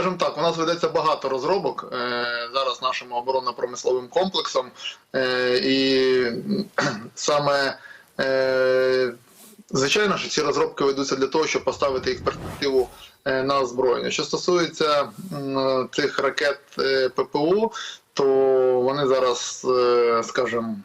скажімо так, у нас ведеться багато розробок е, зараз нашим оборонно-промисловим комплексом, е, і саме е, звичайно, що ці розробки ведуться для того, щоб поставити їх в перспективу е, на озброєння. Що стосується е, цих ракет е, ППО, то вони зараз, е, скажімо,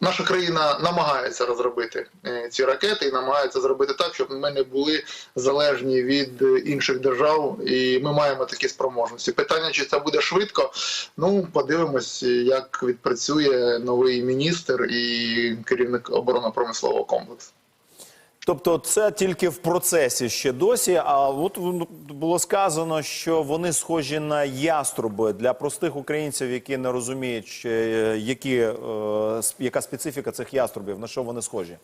наша країна намагається розробити е, ці ракети і намагається зробити так, щоб ми не були залежні від інших держав, і ми маємо такі спроможності. Питання, чи це буде швидко? Ну, подивимось, як відпрацює новий міністр і керівник оборонно-промислового комплексу. Тобто, це тільки в процесі ще досі. А от ну, було сказано, що вони схожі на яструби для простих українців, які не розуміють, е, які, е, яка специфіка цих яструбів, на що вони схожі.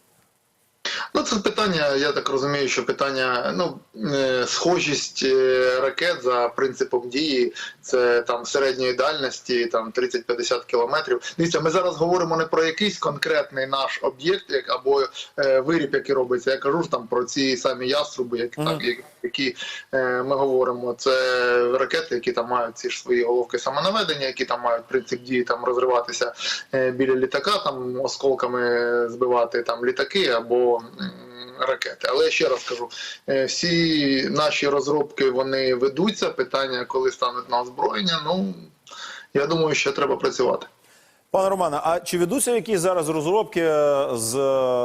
Ну, це питання, я так розумію, що питання, ну, е, схожість е, ракет за принципом дії, це там середньої дальності, там 30-50 кілометрів. Дивіться, ми зараз говоримо не про якийсь конкретний наш об'єкт, як або е, виріб, який робиться. Я кажу ж там про ці самі яструби, які, Мгм. так, які- е, ми говоримо. Це ракети, які там мають ці ж свої головки самонаведення, які там мають принцип дії там розриватися е, біля літака, там осколками збивати там літаки або ракети. Але я ще раз кажу, е, всі наші розробки вони ведуться. Питання, коли стануть на озброєння, ну я думаю, що треба працювати. Пане Романе, а чи ведуться якісь зараз розробки е, з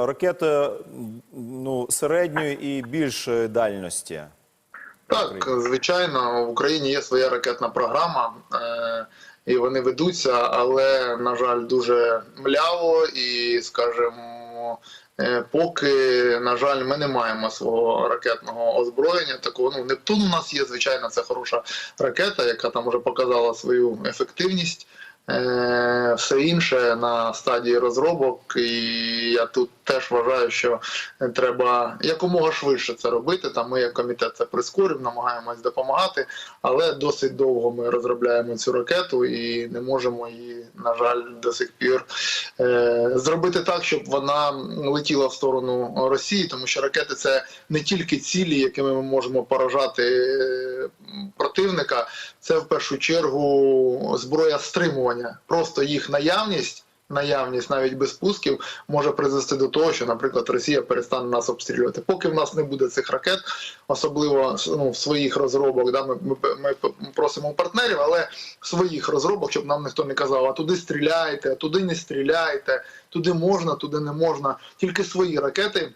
ракети ну, середньої і більшої дальності? Так, звичайно, в Україні є своя ракетна програма, е, і вони ведуться, але, на жаль, дуже мляво і, скажімо, е, поки, на жаль, ми не маємо свого ракетного озброєння. Такого ну Нептун у нас є, звичайно, це хороша ракета, яка там вже показала свою ефективність. Е, Все інше на стадії розробок, і я тут теж вважаю, що треба якомога швидше це робити. Там ми як комітет це прискорюємо, намагаємось допомагати, але досить довго ми розробляємо цю ракету і не можемо її, на жаль, до сих пір е, зробити так, щоб вона летіла в сторону Росії, тому що ракети це не тільки цілі, якими ми можемо поражати противника, це в першу чергу зброя стримування. Просто їх наявність. Наявність навіть без пусків може призвести до того, що, наприклад, Росія перестане нас обстрілювати. Поки в нас не буде цих ракет, особливо ну, в своїх розробок, да, ми, ми, ми просимо партнерів, але в своїх розробок, щоб нам ніхто не казав, а туди стріляйте, а туди не стріляйте, туди можна, туди не можна. Тільки свої ракети.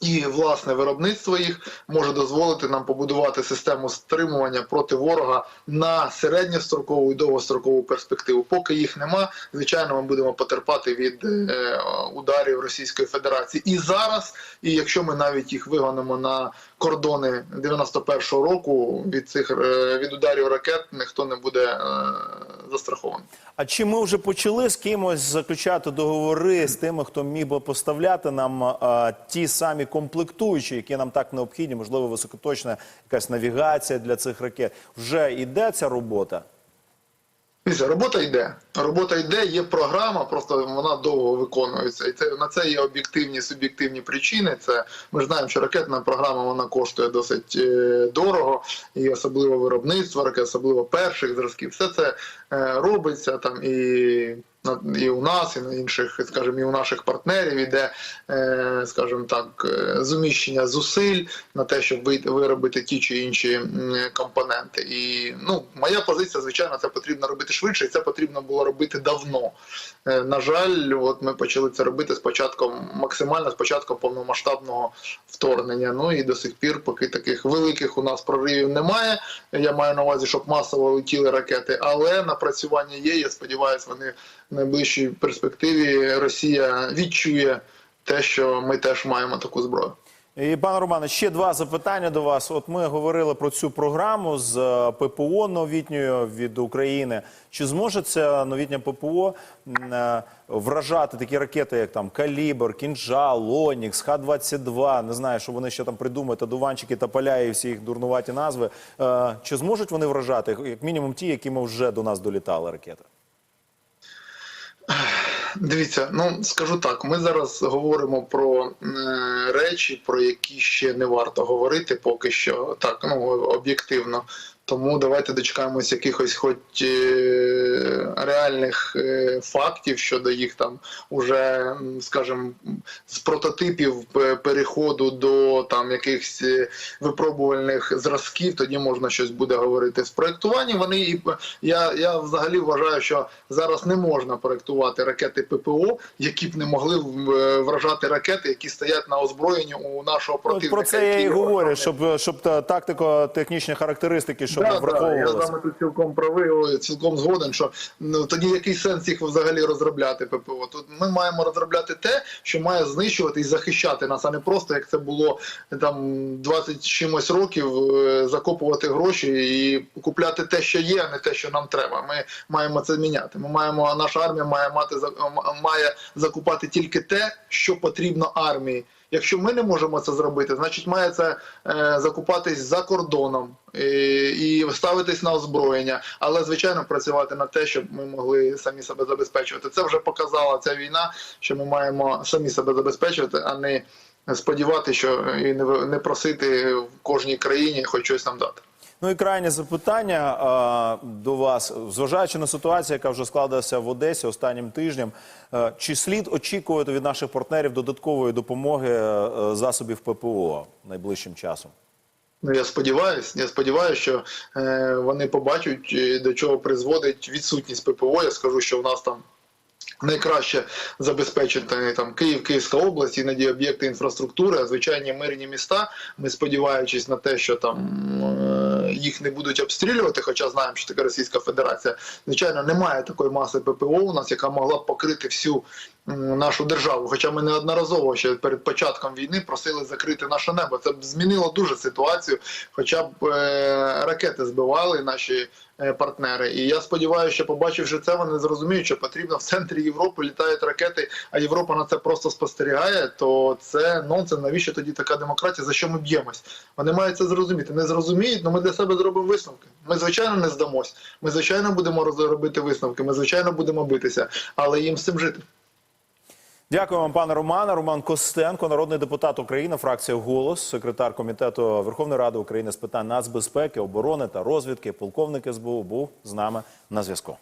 І власне виробництво їх може дозволити нам побудувати систему стримування проти ворога на середньострокову і довгострокову перспективу. Поки їх нема, звичайно, ми будемо потерпати від е, ударів Російської Федерації. І зараз, і якщо ми навіть їх вигонимо на кордони 91-го року, від цих е, від ударів ракет ніхто не буде е, застрахований. А чи ми вже почали з кимось заключати договори з тими, хто міг би поставляти нам а, ті самі комплектуючі, які нам так необхідні, можливо, високоточна якась навігація для цих ракет? Вже йде ця робота? Дивіться, робота йде. Робота йде, є програма, просто вона довго виконується. І це на це є об'єктивні суб'єктивні причини. Це ми ж знаємо, що ракетна програма вона коштує досить е, дорого, і особливо виробництво ракет, особливо перших зразків. Все це е, робиться там і. І у нас, і на інших, скажімо, і у наших партнерів іде, е, скажімо так, е, зуміщення зусиль на те, щоб виробити ті чи інші компоненти. І ну, моя позиція, звичайно, це потрібно робити швидше, і це потрібно було робити давно. Е, На жаль, от ми почали це робити з початком максимально з початком повномасштабного вторгнення. Ну і до сих пір, поки таких великих у нас проривів немає. Я маю на увазі, щоб масово летіли ракети, але напрацювання є. Я сподіваюся, вони найближчій перспективі Росія відчує те, що ми теж маємо таку зброю. І пане Романе, ще два запитання до вас. От ми говорили про цю програму з е, ППО новітньою від України. Чи зможе ця новітня ППО е, вражати такі ракети, як там Калібр, Кінжал, Онікс, Х-22, не знаю, що вони ще там придумають, одуванчики та поля і всі їх дурнуваті назви. Е, Чи зможуть вони вражати, як мінімум ті, якими вже до нас долітали ракети? Дивіться, ну скажу так. Ми зараз говоримо про е, речі, про які ще не варто говорити, поки що так, ну об'єктивно. Тому давайте дочекаємось якихось, хоч е, реальних е, фактів щодо їх там уже, скажімо, з прототипів е, переходу до там якихось випробувальних зразків. Тоді можна щось буде говорити. З проектування вони і я, я взагалі вважаю, що зараз не можна проектувати ракети ППО, які б не могли вражати ракети, які стоять на озброєнні у нашого От противника. про це я і говорю, щоб, щоб та- тактико-технічні характеристики, щоб Да, да, я з вами тут цілком правий, цілком згоден, що ну, тоді який сенс їх взагалі розробляти ППО? Тут ми маємо розробляти те, що має знищувати і захищати нас, а не просто як це було там 20 чимось років, е, закопувати гроші і купляти те, що є, а не те, що нам треба. Ми маємо це міняти. Ми маємо наша армія має мати має закупати тільки те, що потрібно армії. Якщо ми не можемо це зробити, значить має це е, закупатись за кордоном і, і ставитись на озброєння, але звичайно працювати на те, щоб ми могли самі себе забезпечувати. Це вже показала ця війна, що ми маємо самі себе забезпечувати, а не сподіватися, що і не просити в кожній країні хоч щось нам дати. Ну і крайнє запитання а, до вас, зважаючи на ситуацію, яка вже складалася в Одесі останнім тижнем, е, чи слід очікувати від наших партнерів додаткової допомоги е, засобів ППО найближчим часом? Ну я сподіваюся, я сподіваюся, що е, вони побачать, е, до чого призводить відсутність ППО. Я скажу, що в нас там. Найкраще забезпечити там Київ, Київська область, іноді об'єкти інфраструктури, а звичайні мирні міста. Ми сподіваючись на те, що там е, їх не будуть обстрілювати, хоча знаємо, що таке Російська Федерація. Звичайно, немає такої маси ППО у нас, яка могла б покрити всю нашу державу. Хоча ми неодноразово ще перед початком війни просили закрити наше небо. Це б змінило дуже ситуацію, хоча б е, ракети збивали наші е, партнери. І я сподіваюся, що побачивши це, вони зрозуміють, що потрібно в центрі Європи літають ракети, а Європа на це просто спостерігає. То це нонсенс. Навіщо тоді така демократія? За що ми б'ємось? Вони мають це зрозуміти. Не зрозуміють, але ми для себе зробимо висновки. Ми звичайно не здамось. Ми звичайно будемо робити висновки. Ми звичайно будемо битися, але їм з цим жити. Дякую вам, пане Романе. Роман Костенко, народний депутат України, фракція Голос, секретар комітету Верховної Ради України з питань нацбезпеки, оборони та розвідки, полковник СБУ був з нами на зв'язку.